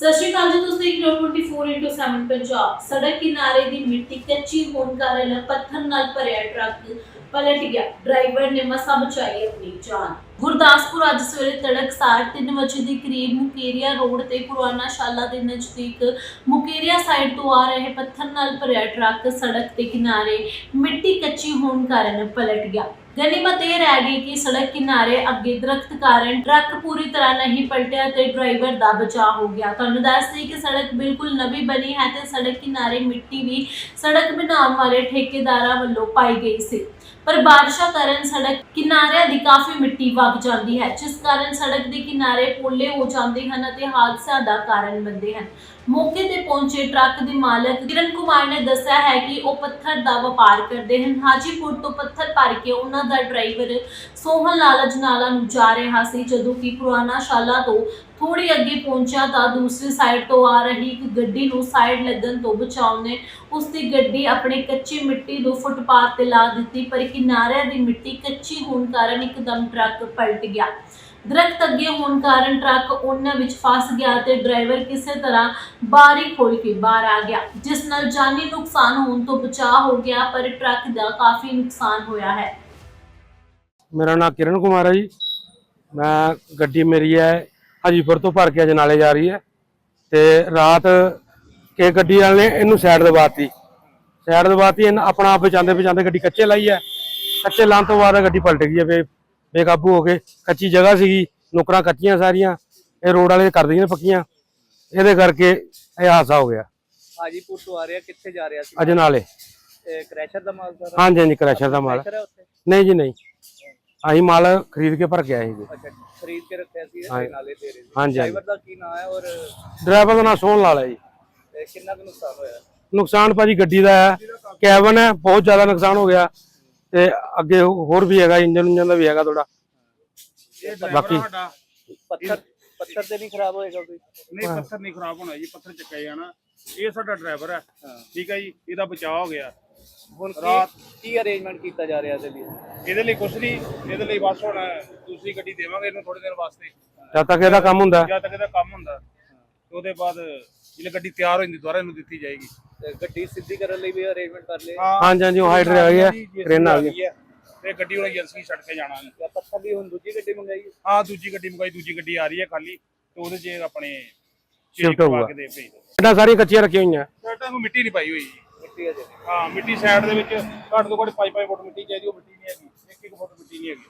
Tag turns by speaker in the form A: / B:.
A: ਸਤਿ ਸ਼੍ਰੀ ਅਕਾਲ ਜੀ, ਤੁਸੀਂ ਦੇਖ ਰਹੇ ਹੋ 24/7 ਪੰਜਾਬ। ਸੜਕ ਕਿਨਾਰੇ ਦੀ ਮਿੱਟੀ ਕੱਚੀ ਹੋਣ ਕਾਰਨ ਪੱਥਰ ਨਾਲ ਭਰਿਆ ਟਰੱਕ ਪਲਟ ਗਿਆ। ਡਰਾਈਵਰ ਨੇ ਮਸਾ ਬਚਾਈ ਆਪਣੀ ਜਾਨ। ਗੁਰਦਾਸਪੁਰ ਅੱਜ ਸਵੇਰੇ ਤੜਕਸਾਰ 3 ਵਜੇ ਦੇ ਕਰੀਬ ਮੁਕੇਰੀਆ ਰੋਡ ਤੇ ਪੁਰਾਣਾ ਸ਼ਾਲਾ ਦੇ ਨਜ਼ਦੀਕ ਮੁਕੇਰੀਆ ਸਾਈਡ ਤੋਂ ਆ ਰਹੇ ਪੱਥਰ ਨਾਲ ਭਰਿਆ ਟਰੱਕ ਸੜਕ ਦੇ ਕਿਨਾਰੇ ਮਿੱਟੀ ਕੱਚੀ ਹੋਣ ਕਾਰਨ ਪਲਟ ਗਿਆ। ਗਨੀਮਤ ਇਹ ਰਹਿ ਗਈ ਕਿ ਸੜਕ ਕਿਨਾਰੇ ਅੱਗੇ ਦਰਖਤ ਕਾਰਨ ਟਰੱਕ ਪੂਰੀ ਤਰ੍ਹਾਂ ਨਹੀਂ ਪਲਟਿਆ ਤੇ ਡਰਾਈਵਰ ਦਾ ਬਚਾਅ ਹੋ ਗਿਆ। ਤੁਹਾਨੂੰ ਦੱਸ ਦਈਏ ਕਿ ਸੜਕ ਬਿਲਕੁਲ ਨਵੀਂ ਬਣੀ ਹੈ ਤੇ ਸੜਕ ਕਿਨਾਰੇ ਮਿੱਟੀ ਵੀ ਸੜਕ ਬਣਾਉਣ ਵਾਲੇ ਠੇਕੇਦਾਰਾਂ ਵੱਲੋਂ ਪਾਈ ਗਈ ਸੀ। ਪਰ ਬਾਰਿਸ਼ਾਂ ਕਾਰਨ ਸੜਕ ਕਿਨਾਰਿਆਂ ਦੀ ਕਾਫੀ ਮਿੱਟੀ ਵਗ ਜਾਂਦੀ ਹੈ, ਜਿਸ ਕਾਰਨ ਸੜਕ ਦੇ ਕਿਨਾਰੇ ਪੋਲੇ ਹੋ ਜਾਂਦੇ ਹਨ ਅਤੇ ਹਾਦਸਿਆਂ ਦਾ ਕਾਰਨ ਬਣਦੇ ਹਨ। ਮੌਕੇ ਤੇ ਪਹੁੰਚੇ ਟਰੱਕ ਦੇ ਮਾਲਕ ਕਿਰਨ ਕੁਮਾਰ ਨੇ ਦੱਸਿਆ ਹੈ ਕਿ ਉਹ ਪੱਥਰ ਦਾ ਵਪਾਰ ਕਰਦੇ ਹਨ। ਹਾਜੀਪੁਰ ਤੋਂ ਪੱਥਰ ਭਰ ਕੇ ਉਹਨਾਂ ਦਾ ਡਰਾਈਵਰ ਸੋਹਨ ਲਾਲ ਅਜਨਾਲਾ ਨੂੰ ਜਾ ਰਿਹਾ ਸੀ, ਜਦੋਂ ਕਿ ਪੁਰਾਣਾ ਸ਼ਾਲਾ ਤੋਂ ਥੋੜੀ ਅੱਗੇ ਪਹੁੰਚਿਆ ਤਾਂ ਦੂਸਰੀ ਸਾਈਡ ਤੋਂ ਆ ਰਹੀ ਇੱਕ ਗੱਡੀ ਨੂੰ ਸਾਈਡ ਲੱਗਣ ਤੋਂ ਬਚਾਉਣ ਨੇ। ਉਸ ਦੀ ਗੱਡੀ ਆਪਣੇ ਕੱਚੀ ਮਿੱਟੀ ਨੂੰ ਫੁੱਟਪਾਥ ਤੇ ਲਾ ਦਿੱਤੀ, ਪਰ ਕਿਨਾਰਿਆਂ ਦੀ ਮਿੱਟੀ ਕੱਚੀ ਹੋਣ ਕਾਰਨ ਇੱਕਦਮ ਟਰੱਕ ਪਲਟ ਗਿਆ। ਦਰਖਤ ਅੱਗੇ ਹੋਣ ਕਾਰਨ ਟਰੱਕ ਉਹਨਾਂ ਵਿੱਚ ਫਸ ਗਿਆ ਤੇ ਡਰਾਈਵਰ ਕਿਸੇ ਤਰ੍ਹਾਂ ਬਾਰੀ ਖੋਲ ਕੇ ਬਾਹਰ ਆ ਗਿਆ, ਜਿਸ ਨਾਲ ਜਾਨੀ ਨੁਕਸਾਨ ਹੋਣ ਤੋਂ ਬਚਾਅ ਹੋ ਗਿਆ, ਪਰ ਟਰੱਕ ਦਾ ਕਾਫੀ ਨੁਕਸਾਨ ਹੋਇਆ ਹੈ।
B: ਮੇਰਾ ਨਾਮ ਕਿਰਨ ਕੁਮਾਰ ਹੈ ਜੀ। ਮੈਂ ਗੱਡੀ ਮੇਰੀ ਹੈ ਹਾਜੀਪੁਰ ਤੋਂ ਭਰ ਕੇ ਅਜਨਾਲੇ ਜਾ ਰਹੀ ਹੈ ਤੇ ਰਾਤ ਕੇ ਗੱਡੀ ਵਾਲੇ ਨੇ ਇਹਨੂੰ ਸਾਈਡ ਦਬਾਤੀ। ਸਾਈਡ ਦਬਾਤੀ ਇਹਨਾਂ ਆਪਣਾ ਆਪ ਬਚਾਉਂਦੇ ਬਚਾਉਂਦੇ ਗੱਡੀ ਕੱਚੇ ਲਾਈ ਹੈ। ਕੱਚੇ ਲਾਉਣ ਤੋਂ ਬਾਅਦ ਗੱਡੀ ਪਲਟ ਗਈ ਹੈ ਬੇ ਬੇਕਾਬੂ ਹੋ ਕੇ। ਕੱਚੀ ਜਗ੍ਹਾ ਸੀਗੀ ਨੁਕਰਾਂ ਕੱਚੀਆਂ ਸਾਰੀਆਂ ਇਹ ਰੋਡ ਵਾਲੇ ਕਰ ਦਈਆਂ ਨੇ ਪੱਕੀਆਂ। ਇਹਦੇ ਕਰਕੇ ਇਹ ਹਾਦਸਾ ਹੋ ਗਿਆ।
C: ਹਾਜੀਪੁਰ ਤੋਂ ਆ ਰਿਹਾ ਕਿੱਥੇ ਜਾ ਰਿਹਾ ਸੀ?
B: ਅਜਨਾਲੇ
C: ਕ੍ਰੈਸ਼ਰ ਦਾ ਮਾਲ ਸਾਰਾ?
B: ਹਾਂਜੀ ਹਾਂਜੀ ਕ੍ਰੈਸ਼ਰ ਦਾ ਮਾਲ। ਨਹੀਂ ਜੀ ਨਹੀਂ। ਅਸੀਂ ਮਾਲ ਖਰੀਦ ਕੇ ਭਰ ਕੇ ਆਏ ਜੀ
C: ਅੱਛਾ ਖਰੀਦ ਕੇ ਰੱਖਿਆ ਸੀ। ਤੇ ਨਾਲੇ ਦੇ ਰਹੇ ਸੀ।
B: ਹਾਂਜੀ, ਹਾਂਜੀ।
C: ਡਰਾਈਵਰ ਦਾ ਕੀ ਨਾਮ ਹੈ ਔਰ
B: ਡਰਾਈਵਰ ਦਾ ਨਾਮ ਸੋਹਣ ਲਾਲ ਹੈ ਜੀ।
C: ਇਹ ਕਿੰਨਾ ਕੁ ਨੁਕਸਾਨ ਹੋਇਆ?
B: ਨੁਕਸਾਨ ਭਾਜੀ ਗੱਡੀ ਦਾ ਹੈ ਕੈਬਨ ਹੈ ਬਹੁਤ ਜ਼ਿਆਦਾ ਨੁਕਸਾਨ ਹੋ ਗਿਆ। ਤੇ ਅੱਗੇ ਹੋਰ ਵੀ ਹੈਗਾ ਇੰਜਨ ਇੰਜਨ ਦਾ ਵੀ ਹੈਗਾ ਥੋੜਾ ਬਾਕੀ
C: ਪੱਥਰ ਪੱਥਰ ਤੇ ਨਹੀਂ ਖਰਾਬ ਹੋਏਗਾ ਕੋਈ?
D: ਨਹੀਂ ਪੱਥਰ ਨਹੀਂ ਖਰਾਬ ਹੋਣਾ ਜੀ ਪੱਥਰ ਚੱਕਿਆ ਜਾਣਾ। ਇਹ ਸਾਡਾ ਡਰਾਈਵਰ ਹੈ। ਠੀਕ ਹੈ ਜੀ ਇਹਦਾ ਬਚਾਅ ਹੋ ਗਿਆ।
C: ਹੁਣ
D: ਰਾਤ-
C: ਕੀ ਕੀ ਅਰੇਂਜਮੈਂਟ ਕੀਤਾ ਜਾ ਰਿਹਾ ਇਹਦੇ ਲਈ?
D: ਇਹਦੇ ਲਈ ਕੁਛ ਨਹੀਂ ਇਹਦੇ ਲਈ ਬਸ ਹੁਣ ਦੂਸਰੀ ਗੱਡੀ ਦੇਵਾਂਗੇ ਇਹਨੂੰ ਥੋੜੇ ਦਿਨ ਵਾਸਤੇ।
B: ਜਦ ਤੱਕ ਇਹਦਾ ਕੰਮ ਹੁੰਦਾ।
D: ਜਦ ਤੱਕ ਇਹਦਾ ਕੰਮ ਹੁੰਦਾ। ਤੇ ਉਹਦੇ ਬਾਅਦ ਜਿਹੜੇ ਗੱਡੀ ਤਿਆਰ ਹੋ ਜਾਂਦੀ ਦੁਬਾਰਾ ਇਹਨੂੰ ਦਿੱਤੀ ਜਾਏਗੀ।
C: ਤੇ ਗੱਡੀ ਸਿੱਧੀ ਕਰਨ ਲਈ ਵੀ ਅਰੇਂਜਮੈਂਟ ਕਰ ਲਿਆ
B: ਹਾਂਜੀ ਹਾਂਜੀ ਉਹ ਹਾਈਡਰ ਆ ਗਈ ਹੈ ਟ੍ਰੇਨ ਆ ਗਈ ਹੈ।
D: ਤੇ ਗੱਡੀ ਹੁਣ ਏਜੰਸੀ ਛੱਡ ਕੇ ਜਾਣਾ ਹੈ।
C: ਜਾਂ ਪੱਥਰ ਦੀ ਹੁਣ ਦੂਜੀ ਗੱਡੀ ਮੰਗਾਈ ਹੈ?
D: ਹਾਂ ਦੂਜੀ ਗੱਡੀ ਮੰਗਾਈ ਦੂਜੀ ਗੱਡੀ ਆ ਰਹੀ ਹੈ ਖਾਲੀ। ਤੇ ਉਹਦੇ 'ਚ ਆਪਣੇ ਕਰਵਾ
B: ਹੋਊਗਾ।
D: ਕੇ ਦੇ ਭੇਜ ਦਿਓ
B: ਇਹਨਾਂ ਸਾਰੀਆਂ ਕੱਚੀਆਂ ਰੱਖੀਆਂ ਹੋਈਆਂ।
D: ਸਾਡਾ ਨੂੰ ਮਿੱਟੀ ਨਹੀਂ ਪਾਈ ਹੋਈ ਜੀ।
C: ਮਿੱਟੀ ਅਜੇ
D: ਹਾਂ, ਮਿੱਟੀ ਸਾਈਡ ਦੇ ਵਿੱਚ ਘੱਟ ਤੋਂ ਘੱਟ 5-5 ਫੁੱਟ ਮਿੱਟੀ ਚਾਹੀਦੀ, ਉਹ ਮਿੱਟੀ ਨਹੀਂ ਹੈਗੀ 1-1 ਫੁੱਟ ਮਿੱਟੀ ਨਹੀਂ ਹੈਗੀ।